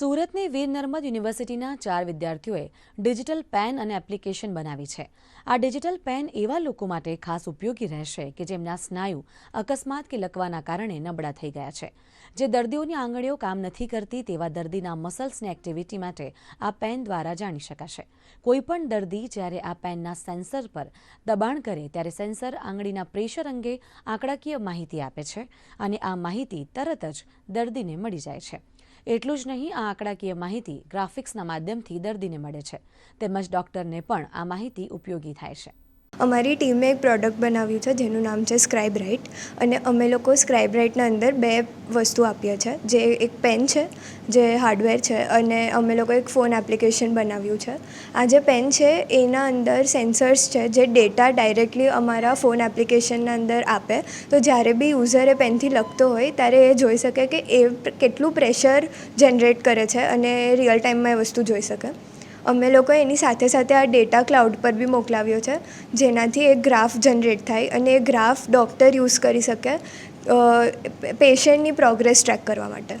સુરતની વીર નર્મદ યુનિવર્સિટીના ચાર વિદ્યાર્થીઓએ ડિજિટલ પેન અને એપ્લિકેશન બનાવી છે. આ ડિજિટલ પેન એવા લોકો માટે ખાસ ઉપયોગી રહેશે કે જેમના સ્નાયુ અકસ્માત કે લકવાના કારણે નબળા થઈ ગયા છે. જે દર્દીઓની આંગળીઓ કામ નથી કરતી તેવા દર્દીના મસલ્સની એક્ટિવિટી માટે આ પેન દ્વારા જાણી શકાશે. કોઈપણ દર્દી જ્યારે આ પેનના સેન્સર પર દબાણ કરે ત્યારે સેન્સર આંગળીના પ્રેશર અંગે આંકડાકીય માહિતી આપે છે અને આ માહિતી તરત જ દર્દીને મળી જાય છે. એટલું જ નહીં, આ આંકડાકીય માહિતી ગ્રાફિક્સના માધ્યમથી દર્દીને મળે છે. તેમજ ડોક્ટરને પણ આ માહિતી ઉપયોગી થાય છે. અમારી ટીમે એક પ્રોડક્ટ બનાવ્યું છે, જેનું નામ છે સ્ક્રાઇબ રાઇટ અને અમે લોકો સ્ક્રાઇબ રાઇટના અંદર બે વસ્તુ આપીએ છીએ જે એક પેન છે, જે હાર્ડવેર છે, અને અમે લોકો એક ફોન એપ્લિકેશન બનાવ્યું છે. આ જે પેન છે, એના અંદર સેન્સર્સ છે, જે ડેટા ડાયરેક્ટલી અમારા ફોન એપ્લિકેશનના અંદર આપે. તો જ્યારે બી યુઝર એ પેનથી લખતો હોય, ત્યારે એ જોઈ શકે કે એ કેટલું પ્રેશર જનરેટ કરે છે, અને રિયલ ટાઈમમાં એ વસ્તુ જોઈ શકે. અમે લોકો એની સાથે સાથે આ ડેટા ક્લાઉડ પર બી મોકલાવ્યો છે, જેનાથી એક ગ્રાફ જનરેટ થાય અને એ ગ્રાફ ડૉક્ટર યુઝ કરી શકે પેશન્ટની પ્રોગ્રેસ ટ્રેક કરવા માટે.